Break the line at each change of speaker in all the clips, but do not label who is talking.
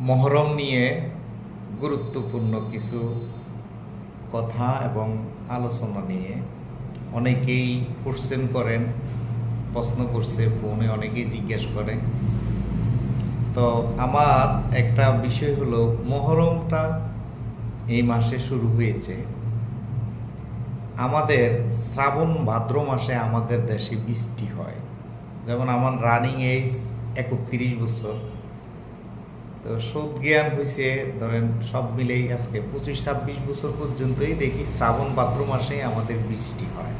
মহরম নিয়ে গুরুত্বপূর্ণ কিছু কথা এবং আলোচনা নিয়ে অনেকেই কোশ্চেন করেন, প্রশ্ন করছে, ফোনে অনেকেই জিজ্ঞেস করে। তো আমার একটা বিষয় হলো, মহরমটা এই মাসে শুরু হয়েছে। আমাদের শ্রাবণ ভাদ্র মাসে আমাদের দেশে বৃষ্টি হয়। যেমন আমার রানিং এজ একত্রিশ বছর। তো সুদ জ্ঞান হয়েছে ধরেন সব মিলেই আজকে পঁচিশ, ছাব্বিশ বছর পর্যন্তই দেখি শ্রাবণ ভাদ্র মাসে আমাদের বৃষ্টি হয়।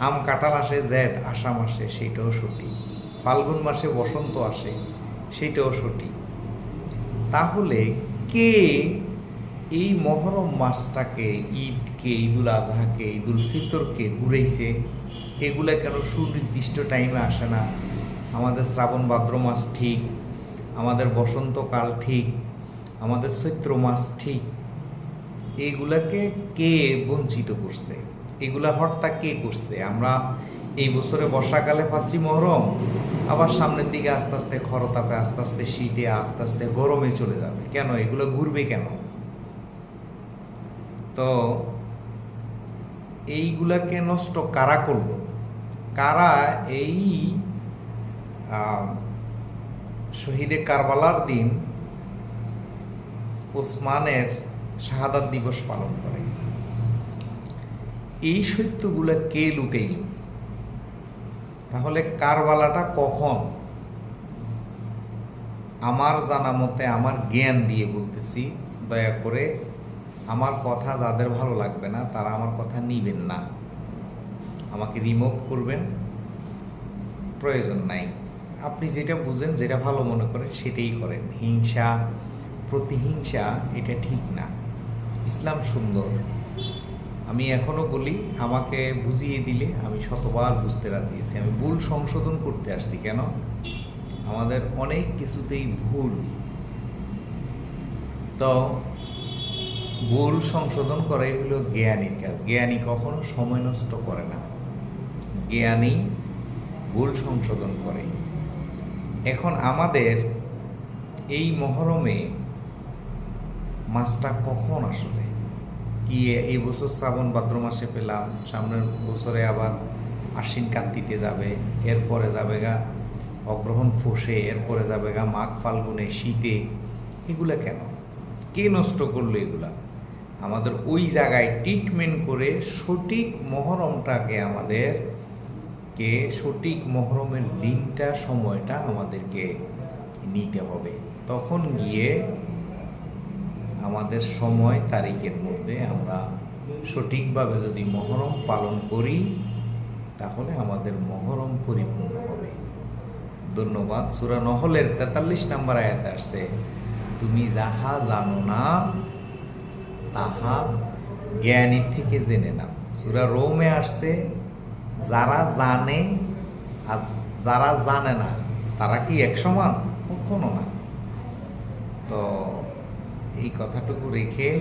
আম কাঁঠাল আসে জ্যাঠ আষাঢ় মাসে সেইটাও সঠিক। ফাল্গুন মাসে বসন্ত আসে সেইটাও সঠিক। তাহলে কে এই মহরম মাসটাকে, ঈদকে, ঈদুল আজহাকে, ঈদুল ফিতরকে ঘুরেছে এগুলা কেন সুনির্দিষ্ট টাইমে আসে না? আমাদের শ্রাবণ ভাদ্র মাস ঠিক আমাদের বসন্তকাল ঠিক, আমাদের চৈত্র মাস ঠিক এইগুলাকে কে বঞ্চিত করছে? এগুলা হরতা কে করছে? আমরা এই বছরে বর্ষাকালে পাচ্ছি মহরম, আবার সামনের দিকে আস্তে আস্তে খরতাপে, আস্তে আস্তে শীতে, আস্তে আস্তে গরমে চলে যাবে। কেন? এগুলো ঘুরবে কেন? তো এইগুলাকে নষ্ট কারা করল? কারা এই শহীদে কারবালার দিন ওসমানের শাহাদাত দিবস পালন করে। এই সত্যগুলা কে লুকাইল? তাহলে কারবালাটা কখন? আমার জানা মতে আমার জ্ঞান দিয়ে বলতেছি, দয়া করে আমার কথা যাদের ভালো লাগবে না, তারা আমার কথা নিবেন না। আমাকে রিমুভ করবেন, প্রয়োজন নাই। আপনি যেটা বুঝেন, যেটা ভালো মনে করেন, সেটাই করেন। হিংসা, প্রতিহিংসা, এটা ঠিক না। ইসলাম সুন্দর। আমি এখনও বলি, আমাকে বুঝিয়ে দিলে আমি শতবার বুঝতে রাজি আছি। আমি ভুল সংশোধন করতে আসছি, কেন? আমাদের অনেক কিছুতেই ভুল। তো, ভুল সংশোধন করাই হলো জ্ঞানীর কাজ। জ্ঞানী কখনো সময় নষ্ট করে না। জ্ঞানী ভুল সংশোধন করে। এখন আমাদের এই মহরমে মাসটা কখন আসলে? কি এই বছর শ্রাবণ ভাদ্র মাসে পেলাম, সামনের বছরে আবার আশ্বিন কার্তিতে যাবে, এরপরে যাবে গা অগ্রহণ ফসে, এরপরে যাবে গা মাঘ ফাল্গুনে, শীতে, এগুলা কেন? কে নষ্ট করল এগুলা? আমাদের ওই জায়গায় ট্রিটমেন্ট করে সঠিক মহরমটাকে আমাদের কে সঠিক মহরমের দিনটা, সময়টা আমাদেরকে নিতে হবে। তখন গিয়ে আমাদের সময় তারিখের মধ্যে আমরা সঠিকভাবে যদি মহরম পালন করি, তাহলে আমাদের মহরম পরিপূর্ণ হবে। ধন্যবাদ। সুরা নহলের তেতাল্লিশ নাম্বার আয়াত আসছে, তুমি যাহা জানো না, তাহা জ্ঞানীর থেকে জেনে নাও। সুরা রোমে আসছে যারা জানে আর যারা জানে না, তারা কি এক সমান? কখনো না। তো এই কথাটুকু রেখে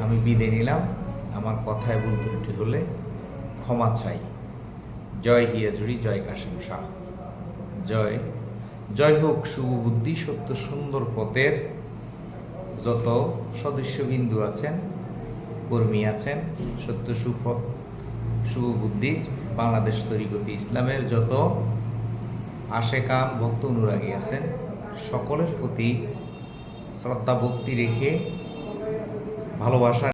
আমি বিদায় নিলাম। আমার কথায় ভুল ত্রুটি হলে ক্ষমা চাই। জয় হিয়াজুড়ি জয় কাশিম শাহ জয়। জয় হোক শুভ বুদ্ধি, সত্য সুন্দর পথের যত সদস্যবিন্দু আছেন, কর্মী আছেন, সত্য সুপথ শুভ বুদ্ধি, বাংলাদেশ তরিগতি ইসলামের যত আশেকান ভক্ত অনুরাগী আছেন, সকলের প্রতি শ্রদ্ধা ভক্তি রেখে ভালোবাসা